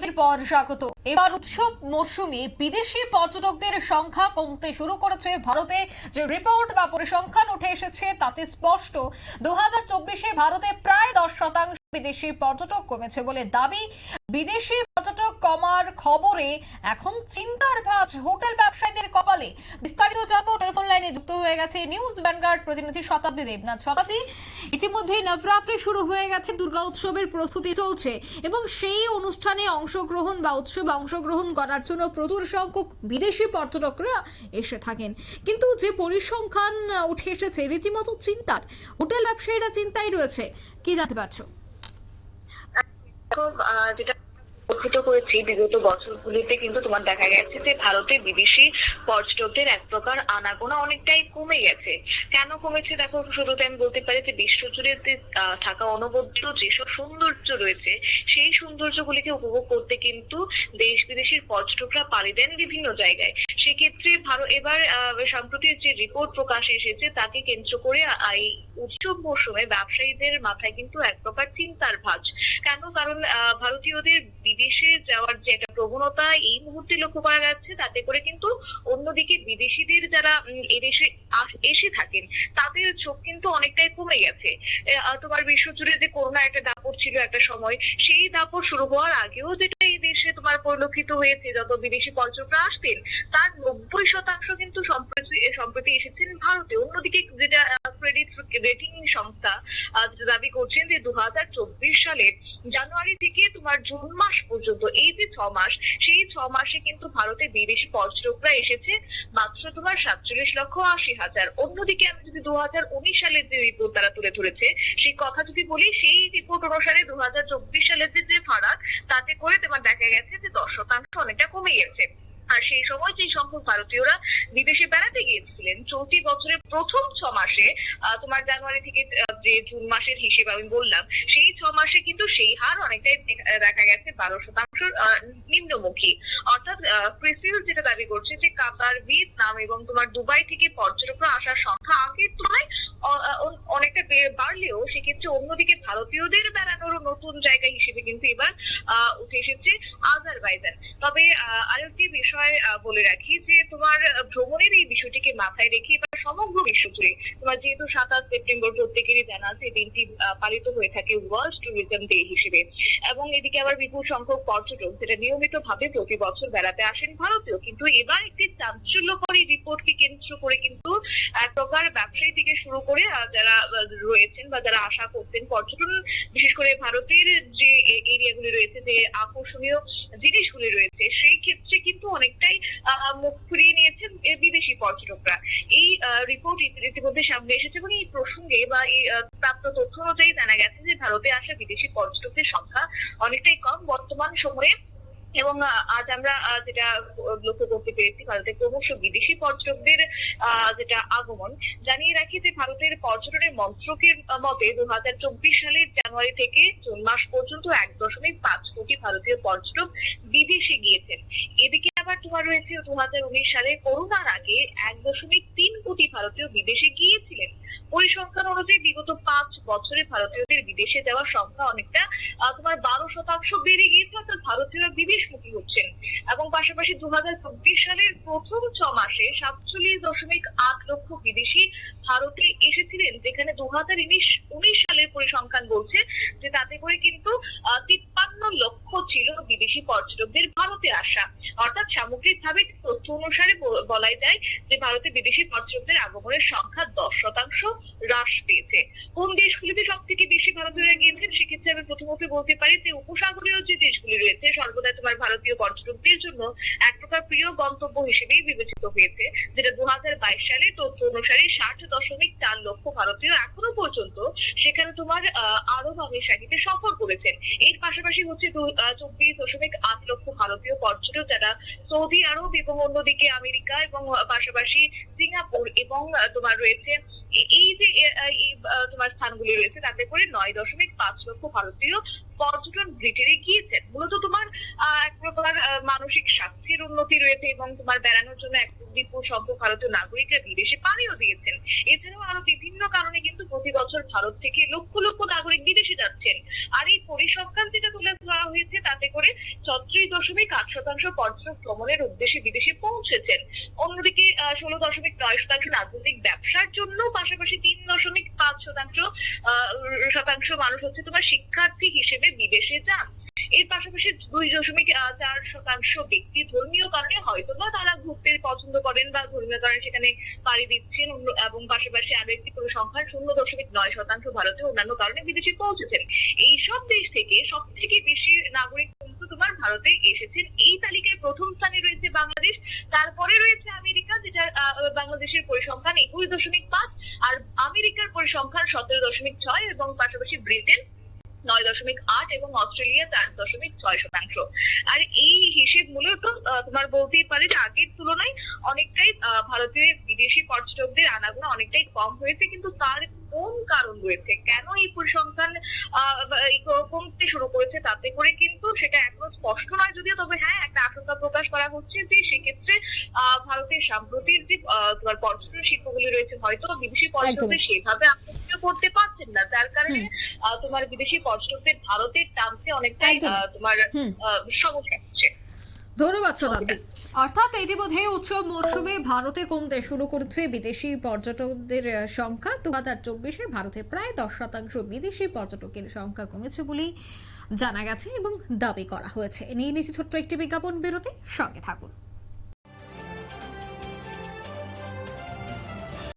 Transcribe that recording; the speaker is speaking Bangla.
বিরতির পর স্বাগত। এবার উৎসব মরশুমে বিদেশি পর্যটকদের সংখ্যা কমতে শুরু করেছে ভারতে। যে রিপোর্ট বা পরিসংখ্যান উঠে এসেছে, তাতে স্পষ্ট। দু হাজার ভারতে প্রায় দশ শতাংশ বিদেশি পর্যটক কমেছে বলে দাবি। বিদেশি কমার খবরে এখন চিন্তার ভাঁজ হোটেল ব্যবসায়ীদের কপালে। বিস্তারিত জানব টেলিফোন লাইনে যুক্ত হয়ে গেছে নিউজ ভ্যানগার্ড প্রতিনিধি শতাব্দী দেবনাথ। শতাব্দী, ইতিমধ্যেই নবরাত্রি শুরু হয়ে গেছে, দুর্গা উৎসবের প্রস্তুতি চলছে এবং সেই অনুষ্ঠানে অংশগ্রহণ বা উৎসবে অংশগ্রহণ করার জন্য প্রচুর সংখ্যক বিদেশি পর্যটকরা এসে থাকেন। কিন্তু যে পরিসংখ্যান উঠে এসেছে, রীতিমতো চিন্তার। হোটেল ব্যবসায়ীরা চিন্তায় রয়েছে। কি জানতে পারছ? যেটা লক্ষিত করেছি। বিগত বছরগুলিতে কিন্তু তোমার দেখা গেছে যে ভারতে বিদেশি পর্যটকদের এক প্রকার আনাগোনা অনেকটাই কমে গেছে। কেন কমেছে? দেখো, শুরুতে আমি বলতে পারি যে বিশ্বজুড়ে থাকা অনবদ্য যেসব সৌন্দর্য রয়েছে, সেই সৌন্দর্যগুলিকে উপভোগ করতে কিন্তু দেশ বিদেশির পর্যটকরা পাড়ি দেন বিভিন্ন জায়গায়। সেক্ষেত্রে ভারত, এবার সম্প্রতি যে রিপোর্ট প্রকাশ এসেছে, তাকে কেন্দ্র করে এই উৎসব মৌসুমে ব্যবসায়ীদের মাথায় কিন্তু এক প্রকার চিন্তার ভাঁজ। কেন? কারণ ভারতীয়দের বিদেশে যাওয়ার যে একটা প্রবণতা এই মুহূর্তে লক্ষ্য করা যাচ্ছে, তাতে করে কিন্তু অন্যদিকে বিদেশিদের যারা এদেশে এসে থাকেন, তাদের চোখ কিন্তু অনেকটাই কমে গেছে। তোমার বিশ্বজুড়ে যে করোনা একটা দাপট ছিল একটা সময়, সেই দাপট শুরু হওয়ার আগেও এই দেশে তোমার পরিলক্ষিত হয়েছে, যত বিদেশি পর্যটকরা আসতেন তার নব্বই শতাংশ কিন্তু সম্প্রতি সম্প্রতি এসেছেন ভারতে। অন্যদিকে যেটা ক্রেডিট রেটিং সংস্থা দাবি করছেন যে দু সালের জানুয়ারি থেকে তোমার জুন মাস পর্যন্ত, এই যে ছ মাস, সেই ছ মাসে কিন্তু ভারতে বিদেশি পর্যটকরা এসেছে, মাত্র তোমার সাতচল্লিশ লক্ষ আশি হাজার। অন্যদিকে আমি যদি দু হাজার উনিশ সালের যে রিপোর্ট তারা তুলে ধরেছে, সেই কথা যদি বলি, সেই রিপোর্ট অনুসারে দু হাজার চব্বিশ সালের যে ফারাক, তাতে করে তোমার দেখা গেছে যে দশ শতাংশ অনেকটা কমে গেছে। আর সেই সময় যে সংখ্যক ভারতীয়রা বিদেশে বেড়াতে গিয়েছিলেন, চলতি বছরের প্রথম ছ মাসে তোমার জানুয়ারি থেকে যে জুন মাসের হিসেব আমি বললাম, সেই ছ মাসে কিন্তু সেই হার অনেকটাই দেখা- গেছে বারো শতাংশ নিম্নমুখী। অর্থাৎ ক্রিসিল যেটা দাবি করছে যে কাতার, ভিয়েতনাম এবং তোমার দুবাই থেকে পর্যটকরা আসার সংখ্যা আগের তুলনায় অনেকটা বাড়লেও সেক্ষেত্রে অন্যদিকে ভারতীয়দের বেড়ানোর নতুন জায়গা হিসেবে কিন্তু এবার উঠে এসেছে আজারবাইজান। তবে আরেকটি বিষয় বলে রাখি যে তোমার ভ্রমণের এই বিষয়টিকে মাথায় রেখে এবার সমগ্র বিশ্ব জুড়ে তোমার যেহেতু সাতাশ সেপ্টেম্বর প্রত্যেকেরই জানা আছে দিনটি পালিত হয়ে থাকে ওয়ার্ল্ড ট্যুরিজম ডে হিসেবে। এবং এদিকে আবার বিপুল সংখ্যক পর্যটক যেটা নিয়মিত ভাবে প্রতি বছর বেড়াতে আসেন ভারতেও, কিন্তু এবার একটি চাঞ্চল্যকর এই রিপোর্টকে কেন্দ্র করে কিন্তু এক প্রকার ব্যবসায়ী থেকে শুরু করে যারা রয়েছেন বা যারা আশা করতেন পর্যটন, বিশেষ করে ভারতের যে এরিয়াগুলি রয়েছে যে আকর্ষণীয় জিনিসগুলি রয়েছে, সেই ক্ষেত্রে কিন্তু অনেকটাই মুখ ফুরিয়ে নিয়েছেন বিদেশি পর্যটকরা। এই রিপোর্ট ইতিমধ্যে সামনে এসেছে এবং এই প্রসঙ্গে বা এই প্রাপ্ত তথ্য অনুযায়ী জানা গেছে যে ভারতে আসা বিদেশি পর্যটকদের সংখ্যা অনেকটাই কম। বর্তমান সময়ে এবং আজ আমরা যেটা লক্ষ্য করতে পেরেছি ভারতে ক্রমশ বিদেশি পর্যটকদের যেটা আগমন, জানিয়ে রাখি যে ভারতের পর্যটনের মন্ত্রকের মতে দু হাজার চব্বিশ সালের জানুয়ারি থেকে জুন মাস পর্যন্ত এক দশমিক পাঁচ কোটি ভারতীয় পর্যটক বিদেশে গিয়েছেন। এদিকে আবার তোমার রয়েছে দু হাজার উনিশ সালে। করোনার আগে এক দশমিক তিন কোটি ভারতীয় বিদেশে গিয়েছিলেন। পরিসংখ্যান অনুযায়ী বিগত পাঁচ বছরে ভারতীয়দের বিদেশে যাওয়ার সংখ্যা অনেকটা তোমার বারো শতাংশ বেড়ে গিয়েছে, অর্থাৎ ভারতীয়রা বিদেশমুখী হচ্ছেন। এবং পাশাপাশি দু হাজার চব্বিশ সালের প্রথম ছ মাসে সাতচল্লিশ দশমিক আট লক্ষ বিদেশি ভারতে এসেছিলেন, যেখানে দু হাজার উনিশ সালের পরিসংখ্যান বলছে যে তাতে করে কিন্তু তিপ্পান্ন লক্ষ ছিল বিদেশি পর্যটকদের ভারতে আসা। অর্থাৎ সামগ্রিকভাবে তথ্য অনুসারে বলাই যায় যে ভারতে বিদেশি পর্যটকদের আগমনের সংখ্যা দশ শতাংশ হ্রাস পেয়েছে। কোন দেশগুলিতে সব থেকে বেশি ভারতীয়রা গিয়েছেন? সেক্ষেত্রে আমি প্রথমত বলতে পারি যে উপসাগরীয় যে দেশগুলি রয়েছে, সর্বদা তোমার ভারতীয় পর্যটকদের জন্য এক প্রকার প্রিয় গন্তব্য হিসেবেই বিবেচিত হয়েছে, যেটা দু হাজার বাইশ সালে তথ্য অনুসারে ষাট দশমিক চার লক্ষ ভারতীয় এখনও পর্যন্ত সেখানে তোমার আরব আমিরশাহিতে সফর করেছেন। এর পাশাপাশি হচ্ছে চব্বিশ দশমিক আট লক্ষ ভারতীয় পর্যটক যারা সৌদি আরব এবং অন্যদিকে আমেরিকা এবং পাশাপাশি সিঙ্গাপুর এবং তোমার রয়েছে এই যে তোমার স্থানগুলি রয়েছে, তাতে করে নয় দশমিক পাঁচ লক্ষ ভারতীয় পর্যটন ব্রিটেনে গিয়েছেন। মূলত তোমার এক প্রকার মানসিক স্বাস্থ্যের উন্নতি রয়েছে এবং তোমার বেড়ানোর জন্য এক বিপুল সংখ্যক ভারতীয় নাগরিকরা বিদেশে পাড়িও দিয়েছেন। এছাড়াও আরও বিভিন্ন কারণে প্রতি বছর ভারত থেকে লক্ষ লক্ষ নাগরিক বিদেশে যাচ্ছেন। আর এই পরিসংখ্যান যেটা তুলে ধরা হয়েছে, তাতে করে ছত্রিশ দশমিক আট শতাংশ পর্যটক ভ্রমণের উদ্দেশ্যে বিদেশে পৌঁছেছেন। অন্যদিকে ষোলো দশমিক নয় শতাংশ রাজনৈতিক ব্যবসার জন্য পাশাপাশি তিন দশমিক পাঁচ শতাংশ শতাংশ মানুষ হচ্ছে তোমার শিক্ষার্থী হিসেবে বিদেশে যান। এর পাশাপাশি দুই দশমিক চার শতাংশ ব্যক্তি ধর্মীয় কারণে হয়তো বা তারা ঘুরতে পছন্দ করেন বা ধর্মীয় কারণে সেখানে পাড়ি দিচ্ছেন এবং পাশাপাশি আরও একটি পরিসংখ্যান শূন্য দশমিক নয় শতাংশ ভারতে অন্যান্য কারণে বিদেশে পৌঁছেছেন। এইসব দেশ থেকে সব থেকে বেশি নাগরিক কিন্তু তোমার ভারতে এসেছেন। এই তালিকায় প্রথম স্থানে রয়েছে বাংলাদেশ, তারপরে রয়েছে আমেরিকা, যেটা বাংলাদেশের পরিসংখ্যান একুশ দশমিক পাঁচ, আর আমেরিকার পরিসংখ্যান সতেরো দশমিক ছয়, এবং পাশাপাশি ব্রিটেন নয় দশমিক আট এবং অস্ট্রেলিয়া চার দশমিক ছয় শতাংশ। আর এই হিসেব মূলত তোমার বলতেই পারে যে আগের তুলনায় অনেকটাই ভারতীয় বিদেশি পর্যটকদের আনাগোনা অনেকটাই কম হয়েছে কিন্তু তার কোন কারণ রয়েছে? কেন এই পরিসংখ্যান কমতে শুরু করেছে? তাতে করে কিন্তু সেটা এখনও স্পষ্ট নয় যদিও তবে হ্যাঁ একটা আশঙ্কা প্রকাশ করা হচ্ছে যে সেক্ষেত্রে আহ, ভারতের সাম্প্রতিক যে আহ, তোমার পর্যটন শিল্পগুলি রয়েছে হয়তো বিদেশি পর্যটকদের সেভাবে আকর্ষিত করতে পারছেন না। যার কারণে তোমার বিদেশি পর্যটকদের ভারতের টানতে অনেকটাই তোমার সমস্যা হচ্ছে ধন্যবাদ শতাব্দী অর্থাৎ ইতিমধ্যে উৎসব মরশুমে ভারতে কমতে শুরু করেছে বিদেশি পর্যটকদের সংখ্যা। দু হাজার চব্বিশে ভারতে প্রায় দশ শতাংশ বিদেশি পর্যটকের সংখ্যা কমেছে বলেই জানা গেছে এবং দাবি করা হয়েছে। নিয়ে নিচ্ছে ছোট্ট একটি বিজ্ঞাপন বিরতি সঙ্গে থাকুন।